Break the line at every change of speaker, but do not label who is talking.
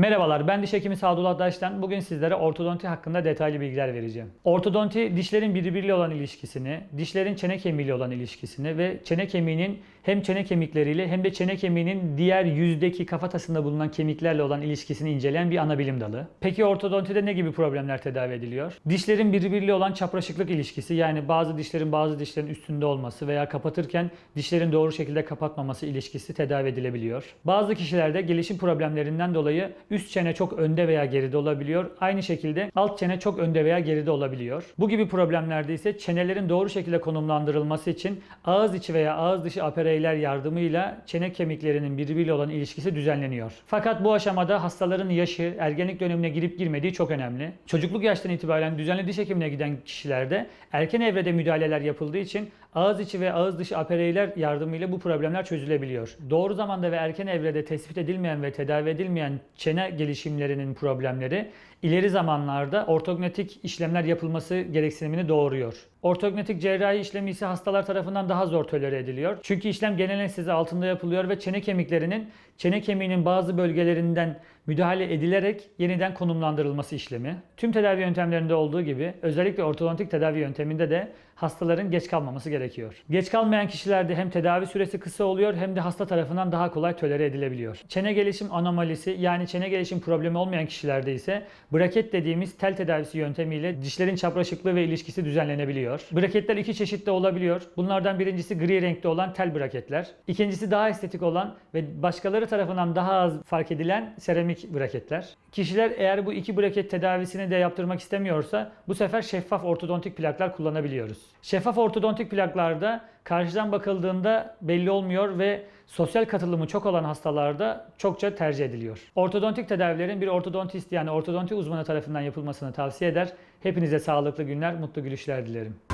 Merhabalar, ben diş hekimi Sadullah Daş'tan bugün sizlere ortodonti hakkında detaylı bilgiler vereceğim. Ortodonti, dişlerin birbiriyle olan ilişkisini, dişlerin çene kemiğiyle olan ilişkisini ve çene kemiğinin hem çene kemikleriyle hem de çene kemiğinin diğer yüzdeki kafatasında bulunan kemiklerle olan ilişkisini inceleyen bir ana bilim dalı. Peki ortodontide ne gibi problemler tedavi ediliyor? Dişlerin birbiriyle olan çapraşıklık ilişkisi yani bazı dişlerin bazı dişlerin üstünde olması veya kapatırken dişlerin doğru şekilde kapatmaması ilişkisi tedavi edilebiliyor. Bazı kişilerde gelişim problemlerinden dolayı üst çene çok önde veya geride olabiliyor. Aynı şekilde alt çene çok önde veya geride olabiliyor. Bu gibi problemlerde ise çenelerin doğru şekilde konumlandırılması için ağız içi veya ağız dışı apereyler yardımıyla çene kemiklerinin birbiriyle olan ilişkisi düzenleniyor. Fakat bu aşamada hastaların yaşı, ergenlik dönemine girip girmediği çok önemli. Çocukluk yaştan itibaren düzenli diş hekimine giden kişilerde erken evrede müdahaleler yapıldığı için ağız içi ve ağız dışı apereyler yardımıyla bu problemler çözülebiliyor. Doğru zamanda ve erken evrede tespit edilmeyen ve tedavi edilmeyen çene gelişimlerinin problemleri ileri zamanlarda ortognatik işlemler yapılması gereksinimini doğuruyor. Ortognatik cerrahi işlemi ise hastalar tarafından daha zor tolere ediliyor. Çünkü işlem genel anestezi altında yapılıyor ve çene kemiklerinin çene kemiğinin bazı bölgelerinden müdahale edilerek yeniden konumlandırılması işlemi. Tüm tedavi yöntemlerinde olduğu gibi özellikle ortodontik tedavi yönteminde de hastaların geç kalmaması gerekiyor. Geç kalmayan kişilerde hem tedavi süresi kısa oluyor hem de hasta tarafından daha kolay tolere edilebiliyor. Çene gelişim anomalisi yani çene gelişim problemi olmayan kişilerde ise braket dediğimiz tel tedavisi yöntemiyle dişlerin çapraşıklığı ve ilişkisi düzenlenebiliyor. Braketler iki çeşitte olabiliyor. Bunlardan birincisi gri renkte olan tel braketler. İkincisi daha estetik olan ve başkaları tarafından daha az fark edilen seramik braketler. Kişiler eğer bu iki braket tedavisini de yaptırmak istemiyorsa bu sefer şeffaf ortodontik plaklar kullanabiliyoruz. Şeffaf ortodontik plaklarda karşıdan bakıldığında belli olmuyor ve sosyal katılımı çok olan hastalarda çokça tercih ediliyor. Ortodontik tedavilerin bir ortodontist yani ortodonti uzmanı tarafından yapılmasını tavsiye eder. Hepinize sağlıklı günler, mutlu gülüşler dilerim.